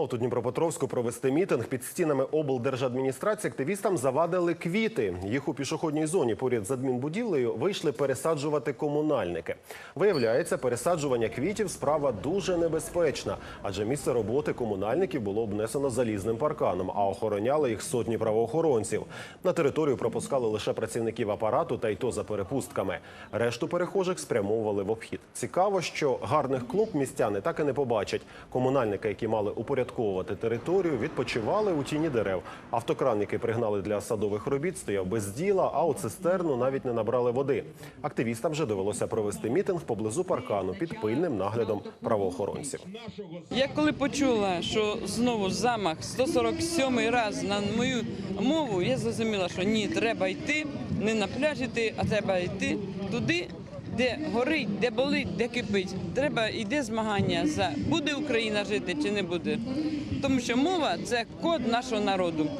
От у Дніпропетровську провести мітинг під стінами облдержадміністрації активістам завадили квіти. Їх у пішохідній зоні поряд з адмінбудівлею вийшли пересаджувати комунальники. Виявляється, пересаджування квітів справа дуже небезпечна, адже місце роботи комунальників було обнесено залізним парканом, а охороняли їх сотні правоохоронців. На територію пропускали лише працівників апарату, та й то за перепустками. Решту перехожих спрямовували в обхід. Цікаво, що гарних клумб містяни так і не побачать. Комунальники, які мали упорядковувати територію, відпочивали у тіні дерев. Автокран, який пригнали для садових робіт, стояв без діла, а у цистерну навіть не набрали води. Активістам вже довелося провести мітинг поблизу паркану під пильним наглядом правоохоронців. Я коли почула, що знову замах 147 раз на мою мову, я зрозуміла, що ні, треба йти не на пляж а треба йти туди, де горить, де болить, де кипить. Треба йде змагання за буде Україна жити чи не буде. Тому що мова це код нашого народу.